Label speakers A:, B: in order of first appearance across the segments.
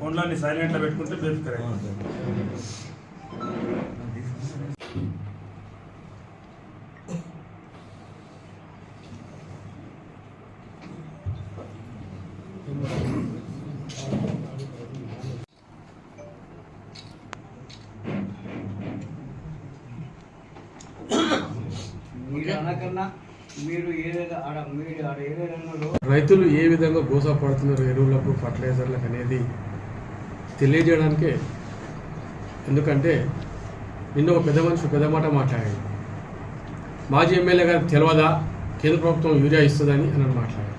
A: ఫోన్లో అన్ని సైలెంట్లో పెట్టుకుంటే బేఫికర్
B: రైతులు ఏ విధంగా గోసపడుతున్నారు ఎరువులకు ఫర్టిలైజర్లకు అనేది తెలియజేయడానికే ఎందుకంటే నిన్న ఒక పెద్ద మనిషి పెద్ద మాట మాట్లాడాడు. మాజీ ఎమ్మెల్యే గారికి తెలియదా కేంద్ర ప్రభుత్వం యూరియా ఇస్తుందని అని మాట్లాడాడు.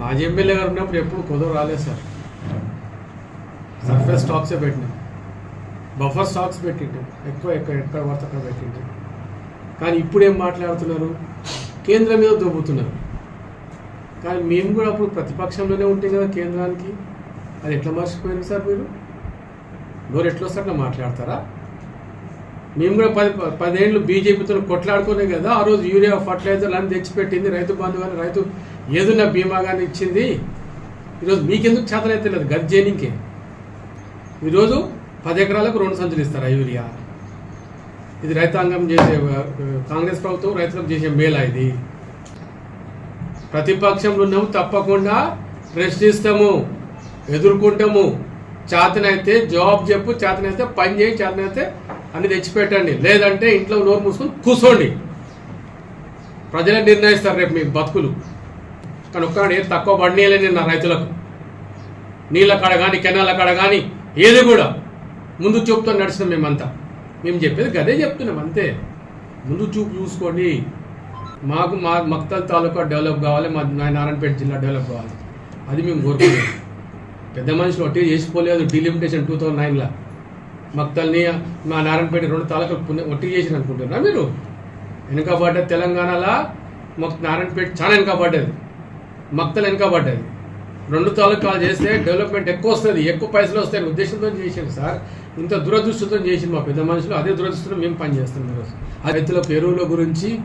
B: మాజీ ఎమ్మెల్యే గారు ఉన్నప్పుడు ఎప్పుడు కుదవ రాలేదు సార్. సర్ఫేస్ స్టాక్సే పెట్టినాం. బఫర్ స్టాక్స్ పెట్టిండు ఎక్కువ ఎక్కడ ఎక్కడ పడితే అక్కడ పెట్టిండు కానీ ఇప్పుడు ఏం మాట్లాడుతున్నారు? కేంద్రం మీద దొబ్బుతున్నారు. కానీ మేము కూడా అప్పుడు ప్రతిపక్షంలోనే ఉంటాం కదా కేంద్రానికి? అది ఎట్లా మర్చిపోయింది సార్ మీరు? నోరు ఎట్లా వస్తే అట్లా మాట్లాడతారా? మేము కూడా పది పదేళ్ళు బీజేపీతో కొట్లాడుకునే కదా ఆ రోజు యూరియా ఫర్టిలైజర్లు అని తెచ్చిపెట్టింది రైతు బంధు కానీ రైతు ఏదైనా బీమా కానీ ఇచ్చింది. ఈరోజు మీకెందుకు చేతనైతే లేదు గర్జేనికే. ఈరోజు పది ఎకరాలకు రెండు సంచులు ఇస్తారు యూరియా? ఇది రైతాంగం చేసే కాంగ్రెస్ ప్రభుత్వం రైతులకు చేసే మేలా ఇది? ప్రతిపక్షంలో ఉన్నాము తప్పకుండా ప్రశ్నిస్తాము. ఎదుర్కొంటాము. చేతనైతే జాబ్ చెప్పు చేతనైతే పని చేయి చేతనైతే అన్ని తెచ్చిపెట్టండి. లేదంటే ఇంట్లో నోరు మూసుకొని కూర్చోండి ప్రజలే నిర్ణయిస్తారు రేపు మీ బతుకులు. కానీ ఒక్కడే తక్కువ పడినీయలే నిన్న రైతులకు. నీళ్ళ కాడ కానీ కెనాల కాడ కానీ ఏది కూడా. ముందు చూపుతో నడిచిన మేమంతా. మేము చెప్పేది గదే చెప్తున్నాం అంతే. ముందు చూపు చూసుకోండి. మాకు మా మక్తల్ తాలూకా డెవలప్ కావాలి మా నారాయణపేట జిల్లా డెవలప్ కావాలి. అది మేము కోరుకున్నాం పెద్ద మనుషులు ఒకటి చేసిపోలేదు డిలిమిటేషన్ టూ థౌజండ్ నైన్లో మక్తల్ని మా నారాయణపేట రెండు తాలూకాలు పుణ్య ఒట్టి చేసిన అనుకుంటున్నా మీరు? వెనుకబడ్డ తెలంగాణలో మాకు నారాయణపేట చాలా వెనుకబడ్డది. మక్తలు వెనుకబడ్డది. రెండు తాలూకాలు చేస్తే డెవలప్మెంట్ ఎక్కువ వస్తుంది. ఎక్కువ పైసలు వస్తాయని ఉద్దేశంతో చేసాను సార్. ఇంత దురదృష్టంతో చేసింది మా పెద్ద మనుషులు. అదే దురదృష్టంతో మేము పనిచేస్తున్నాం ఈరోజు. ఆ రైతుల ఎరువుల గురించి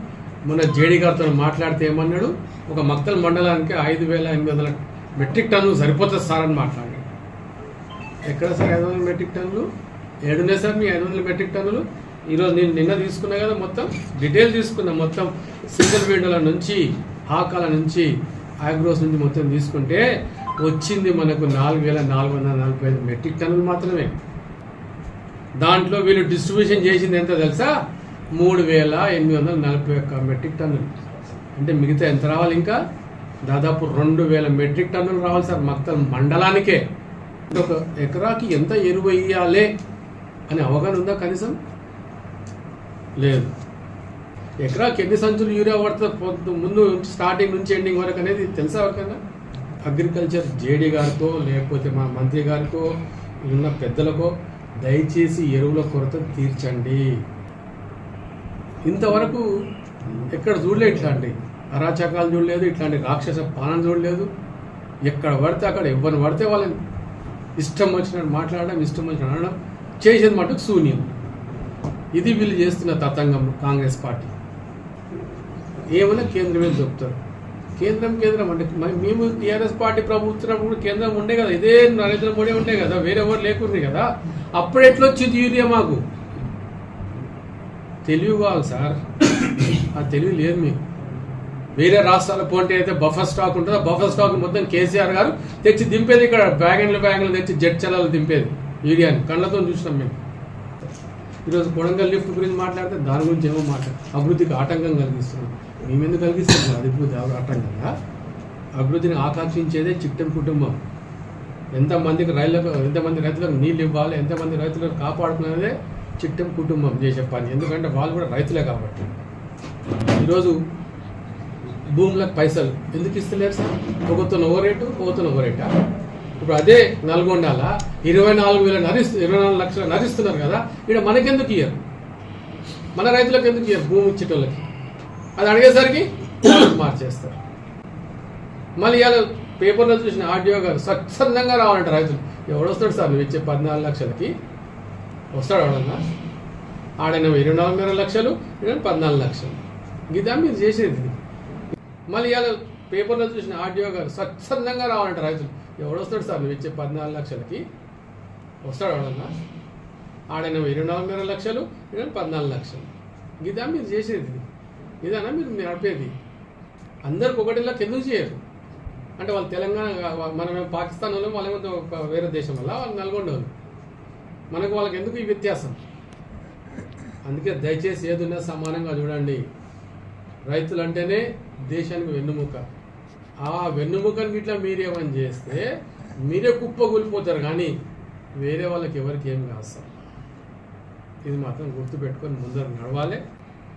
B: మొన్న జేడీ గారితో మాట్లాడితే ఏమన్నాడు? ఒక మక్తల మండలానికి ఐదు వేల ఎనిమిది వందల మెట్రిక్ టన్ను సరిపోతుంది సార్ అని మాట్లాడి ఎక్కడ సార్ ఐదు వందల మెట్రిక్ టన్నులు? ఏడున్నాయి సార్ మీ ఐదు వందల మెట్రిక్ టన్నులు? ఈరోజు నేను నిన్న తీసుకున్నా కదా మొత్తం డీటెయిల్ తీసుకున్నా మొత్తం. సింగిల్ విండోల నుంచి హాకాల నుంచి ఆగ్రోస్ నుంచి మొత్తం తీసుకుంటే వచ్చింది మనకు నాలుగు వేల నాలుగు వందల నలభై ఐదు మెట్రిక్ టన్నులు మాత్రమే. దాంట్లో వీళ్ళు డిస్ట్రిబ్యూషన్ చేసింది ఎంత తెలుసా? మూడు వేల ఎనిమిది వందల నలభై ఒక్క మెట్రిక్ టన్నులు. అంటే మిగతా ఎంత రావాలి ఇంకా? దాదాపు రెండు వేల మెట్రిక్ టన్నులు రావాలి సార్ మొత్తం మండలానికే. ఒక ఎకరాకి ఎంత ఎరువు వేయాలి అని అవగాహన ఉందా కనీసం? లేదు. ఎకరాకి ఎన్ని సంచులు యూరియా పడుతుంది ముందు స్టార్టింగ్ నుంచి ఎండింగ్ వరకు అనేది తెలుసా ఎవరికైనా? అగ్రికల్చర్ జేడీ గారికో లేకపోతే మా మంత్రి గారికో ఉన్న పెద్దలకో దయచేసి ఎరువుల కొరత తీర్చండి. ఇంతవరకు ఎక్కడ చూడలేదు అండి అరాచకాలు చూడలేదు ఇట్లాంటి రాక్షస పాలన చూడలేదు. ఎక్కడ పడితే అక్కడ ఎవరిని పడితే వాళ్ళని ఇష్టం వచ్చినట్టు మాట్లాడడం ఇష్టం వచ్చినట్టు అనడం చేసేది మటుకు శూన్యం. ఇది వీళ్ళు చేస్తున్న తతంగం కాంగ్రెస్ పార్టీ. ఏమైనా కేంద్రమే చెప్తారు. కేంద్రం కేంద్రం అంటే మేము టీఆర్ఎస్ పార్టీ ప్రభుత్వం కూడా కేంద్రం ఉండే కదా. ఇదే నరేంద్ర మోడీ ఉండే కదా. వేరెవరు లేకుండే కదా. అప్పుడు ఎట్లా వచ్చింది యూరియా మాకు? తెలివి కావాలి సార్. ఆ తెలివి లేదు మీకు. వేరే రాష్ట్రాల పోంటే అయితే బఫర్ స్టాక్ ఉంటుందో? బఫర్ స్టాక్ మొత్తం కేసీఆర్ గారు తెచ్చి దింపేది ఇక్కడ వ్యాగన్లు వ్యాగన్లు తెచ్చి జెట్ చలాలు దింపేది. యూరియాని కళ్ళతో చూసినాం మేము. ఈరోజు కొడంగల్ లిఫ్ట్ గురించి మాట్లాడితే దాని గురించి ఏమో మాట్లాడు అభివృద్ధికి ఆటంకం కలిగిస్తున్నాం మేమెందుకు కలిగిస్తున్నాం? అది అభివృద్ధి ఆటంకంగా? అభివృద్ధిని ఆకాంక్షించేదే చిట్టం కుటుంబం. ఎంతమందికి రైళ్ళకు ఎంతమంది రైతులకు నీళ్ళు ఇవ్వాలి ఎంతమంది రైతులకు కాపాడుతున్నదే చిట్టం కుటుంబం చేసే పని. ఎందుకంటే వాళ్ళు కూడా రైతులే కాబట్టి. ఈరోజు భూములకు పైసలు ఎందుకు ఇస్తలేరు సార్? ఒకతను ఓ రేటు ఒకతను ఓ రేటా? ఇప్పుడు అదే నల్గొండాల ఇరవై నాలుగు వేల నరిస్తు ఇరవై నాలుగు లక్షలు నరిస్తున్నారు కదా ఇక్కడ మనకెందుకు ఇయ్యరు? మన రైతులకు ఎందుకు ఇయ్యరు భూమి ఇచ్చేటోళ్ళకి? అది అడిగేసరికి మార్చేస్తారు. మళ్ళీ ఇవాళ పేపర్లో చూసిన ఆర్డీఓ గారు స్వచ్ఛందంగా రావాలంట రైతులు. ఎవడొస్తాడు సార్? నువ్వు ఇచ్చే పద్నాలుగు లక్షలకి. వస్తాడు ఎవడన్నా? ఆడైన ఇరవై నాలుగు లక్షలు ఇక్కడ పద్నాలుగు లక్షలు. ఇదా మీరు చేసేది? మళ్ళీ ఇవాళ పేపర్లో చూసిన ఆర్డీఓ గారు స్వచ్ఛందంగా రావాలంట రైతులు. ఎవడొస్తాడు సార్? నువ్వు ఇచ్చే పద్నాలుగు లక్షలకి. వస్తాడు ఎవడన్నా? ఆడైనా ఇరవై నాలుగున్నర లక్షలు పద్నాలుగు లక్షలు. ఇదా మీరు చేసేది? ఇదన్నా మీరు నడిపేది? అందరికి ఒకటిలా ఎందుకు చేయరు? అంటే వాళ్ళు తెలంగాణ మనమే పాకిస్తాన్ వాళ్ళు వాళ్ళేమో ఒక వేరే దేశం వల్ల వాళ్ళు నల్గొండ వాళ్ళు మనకు వాళ్ళకి ఎందుకు ఈ వ్యత్యాసం? అందుకే దయచేసి ఏదున్నా సమానంగా చూడండి. రైతులు అంటేనే దేశానికి వెన్నుముక. ఆ వెన్నుముకని ఇట్లా మీరేమని చేస్తే మీరే కుప్ప కూలిపోతారు కానీ వేరే వాళ్ళకి ఎవరికి ఏం కాస్తారు ఇది మాత్రం గుర్తుపెట్టుకొని ముందర నడవాలి.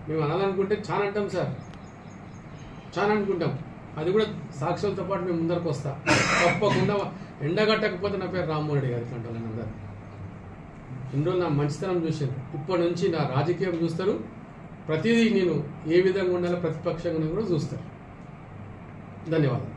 B: మేము అనాలనుకుంటే చాలా అంటాం సార్. చాలా అనుకుంటాం. అది కూడా సాక్షులతో పాటు మేము ముందరకు వస్తా. తప్పకుండా ఎండగట్టకపోతే నా పేరు రామ్మోహన్ రెడ్డి గారికి అంటాను అందరు. ఇన్ని రోజులు నా మంచితనం చూశాను ఇప్పటి నుంచి నా రాజకీయం చూస్తారు. ప్రతిదీ నేను ఏ విధంగా ఉండాలో ప్రతిపక్షంగా కూడా చూస్తాను ధన్యవాదాలు.